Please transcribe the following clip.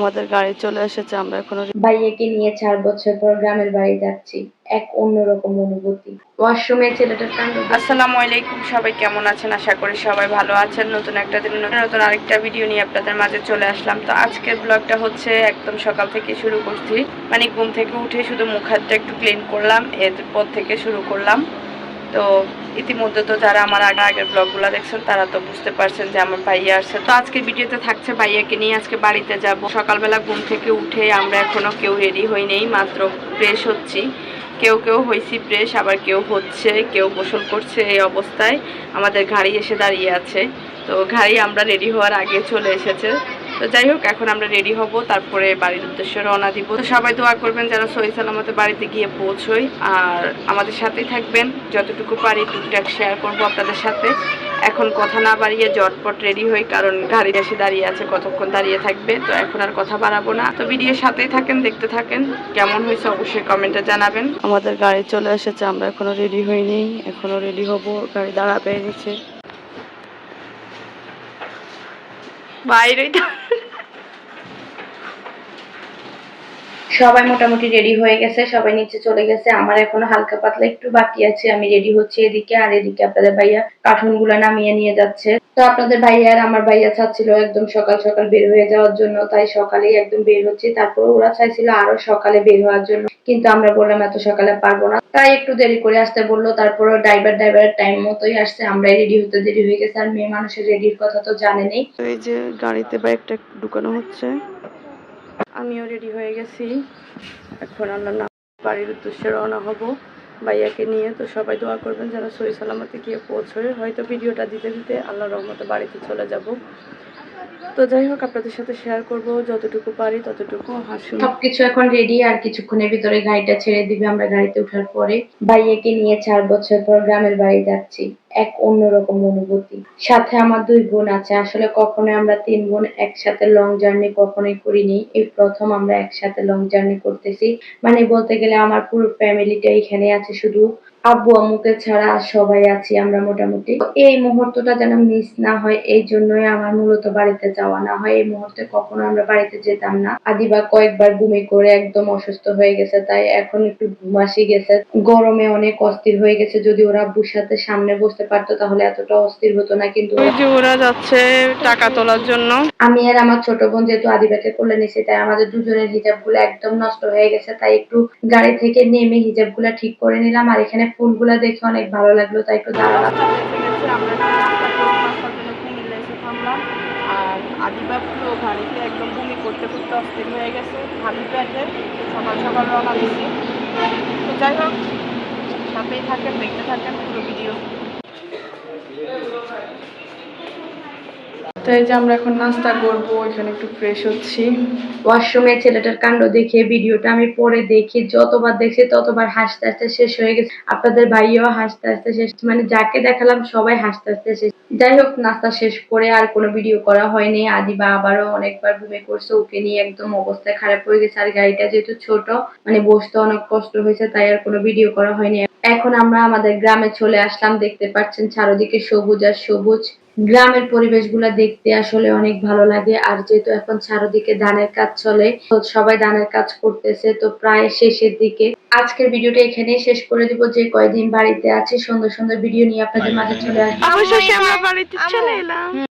আমাদের গাড়ি চলে এসেছে আমরা এখনও ভাইয়াকে নিয়ে চার বছর পর গ্রামের বাড়ি যাচ্ছি। এক অন্যরকম অনুভূতি। ওয়াশরুমে ছেলেটার কাণ্ড আসসালামু আলাইকুম সবাই কেমন আছেন? আশা করি সবাই ভালো আছেন। নতুন একটা দিন নতুন নতুন আরেকটা ভিডিও নিয়ে আপনাদের মাঝে চলে আসলাম। তো আজকের ব্লগটা হচ্ছে একদম সকাল থেকে শুরু করছি। মানে ঘুম থেকে উঠে শুধু মুখ হাতটা একটু ক্লিন করলাম এরপর থেকে শুরু করলাম। তো ইতিমধ্যে তো যারা আমার আগে আগের ব্লগগুলো দেখছেন, তারা তো বুঝতে পারছেন যে আমার ভাইয়া আসছে। তো আজকের ভিডিওতে থাকছে ভাইয়াকে নিয়ে আজকে বাড়িতে যাব। সকালবেলা ঘুম থেকে উঠে আমরা এখনও কেউ রেডি হই নেই, মাত্র ফ্রেশ হচ্ছি। কেউ কেউ হয়েছি ফ্রেশ আবার কেউ হচ্ছে, কেউ গোসল করছে এই অবস্থায়। আমাদের গাড়ি এসে দাঁড়িয়ে আছে। তো গাড়ি আমরা রেডি হওয়ার আগে চলে এসেছে। তো যাই হোক, এখন আমরা রেডি হব, তারপরে বাড়ির উদ্দেশ্যে রওনা দিব। তো সবাই দোয়া করবেন যারা সহি সালামতে বাড়িতে গিয়ে পৌঁছই। আর আমাদের সাথেই থাকবেন, যতটুকু পারি টুকটাক শেয়ার করব আপনাদের সাথে। এখন কথা না বাড়িয়ে জটপট রেডি হই, কারণ গাড়ি এসে দাঁড়িয়ে আছে, কতক্ষণ দাঁড়িয়ে থাকবে, তো এখন আর কথা বাড়াবো না। তো ভিডিওর সাথেই থাকেন, দেখতে থাকেন, কেমন হয়েছে অবশ্যই কমেন্টে জানাবেন। আমাদের গাড়ি চলে এসেছে, আমরা এখনও রেডি হইনি, এখনও রেডি হব, গাড়ি দাঁড়াবে নিচে সবাই মোটামুটি রেডি হয়ে গেছে, সবাই নিচে চলে গেছে। আমার এখনও হালকা পাতলা একটু বাকি আছে, আমি রেডি হচ্ছি এদিকে। আর এদিকে আপনাদের ভাইয়া কার্টুনগুলা নামিয়ে নিয়ে যাচ্ছে। তো আপনাদের ভাইয়া আর আমার ভাইয়া চাচ্ছিল একদম সকাল সকাল বের হয়ে যাওয়ার জন্য, তাই সকালেই একদম বের হচ্ছি। তারপর ওরা চাইছিল আরও সকালে বের হওয়ার জন্য। কিন্তু আমরা বললাম, এত সকালে পারব না। তাই একটু দেরি করে আসতে বলল তারপরে ড্রাইভার ড্রাইভারের টাইম মতোই আসছে আমরাই রেডি হতে দেরি হয়ে গেছে আর মেয়ে মানুষের রেডির কথা তো জানেনই। তো এই যে গাড়িতে বাইকটা ঢুকানো হচ্ছে। আমিও রেডি হয়ে গেছি। এখন আমরা না বাড়ির উদ্দেশ্যে রওনা হব। ভাইয়াকে নিয়ে তো সবাই দোয়া করবেন যেন সহি সালামতে গিয়ে পৌঁছয়। হয়তো ভিডিওটা দিতে দিতে আল্লাহ রহমতে বাড়িতে চলে যাব। তো যাই হোক, আপনাদের সাথে শেয়ার করব, যতটুকু পারি ততটুকু হাসি। সবকিছু এখন রেডি আর কিছুক্ষণের ভিতরে গাড়িটা ছেড়ে দিবে আমরা গাড়িতে ওঠার পরে। ভাইয়াকে নিয়ে চার বছর পর গ্রামের বাড়ি যাচ্ছি। এক অন্যরকম অনুভূতি। সাথে আমার দুই বোন আছে। আসলে কখনোই আমরা তিন বোন একসাথে লং জার্নি কখনোই করিনি। এই প্রথম আমরা একসাথে লং জার্নি করতেছি। মানে বলতে গেলে আমার পুরো ফ্যামিলিটা এখানে আছে। শুধু আব্বু আম্মুকে ছাড়া সবাই আছি আমরা মোটামুটি। এই মুহূর্তটা যেন মিস না হয়, এই জন্যই আমার মূলত বাড়িতে যাওয়া না হয়। এই মুহূর্তে কখনো আমরা বাড়িতে যেতাম না। আদিবা কয়েকবার বমি করে একদম অসুস্থ হয়ে গেছে, তাই এখন একটু ঘুমাসি গেছে। গরমে অনেক অস্থির হয়ে গেছে, যদি ওরা আব্বুর সাথে সামনে বসতে পারতো তাহলে এতটা অস্থির হতো না কিন্তু ওরা যাচ্ছে টাকা তোলার জন্য। আমি আর আমার ছোট বোন যেহেতু আদিবাকে কোলে নিয়েছি তাই আমাদের দুজনের হিজাবগুলো একদম নষ্ট হয়ে গেছে তাই একটু গাড়ি থেকে নেমে হিজাবগুলা ঠিক করে নিলাম। আর এখানে ফুলগুলা দেখে অনেক ভালো লাগল তাই একটু দাঁড়ালাম। আর আদিবা পুরো গাড়িতে একদম বমি করতে করতে অস্থির হয়ে গেছে খালি পেটে সকাল সকাল রওনা দিছি তো যাই হোক সাথেই থাকেন দেখতে থাকেন পুরো ভিডিও তো এই যে আমরা এখন নাস্তা করব, এখানে একটু ফ্রেশ হচ্ছি। ওয়াশরুমে ছেলেটার কাণ্ড দেখে, ভিডিওটা আমি পরে দেখি, যতবার দেখছি ততবার হাসতে হাসতে শেষ হয়ে গেছে। আপনাদের ভাইও হাসতে হাসতে শেষ মানে যাকে দেখালাম সবাই হাসতে হাসতে শেষ। যাই হোক, নাস্তা শেষ করে আর কোনো ভিডিও করা হয়নি। আদিবা আবারও অনেকবার ঘুমে করছে ওকে নিয়ে একদম অবস্থা খারাপ হয়ে গেছে। আর গাড়িটা যেহেতু ছোট মানে বসতে অনেক কষ্ট হয়েছে, তাই আর কোনো ভিডিও করা হয়নি। এখন আমরা আমাদের গ্রামে চলে আসলাম, দেখতে পাচ্ছেন চারদিকে সবুজ আর সবুজ। গ্রামের পরিবেশগুলো দেখতে আসলে অনেক ভালো লাগে। আর যেহেতু এখন চারোদিকে ধানের কাজ চলে তো সবাই ধানের কাজ করতেছে তো প্রায় শেষের দিকে। আজকের ভিডিওটা এখানেই শেষ করে দিব। যে কয়দিন বাড়িতে আছে সুন্দর সুন্দর ভিডিও নিয়ে আপনাদের মাঝে চলে আসব। অবশেষে আমরা বাড়িতে চলে এলাম।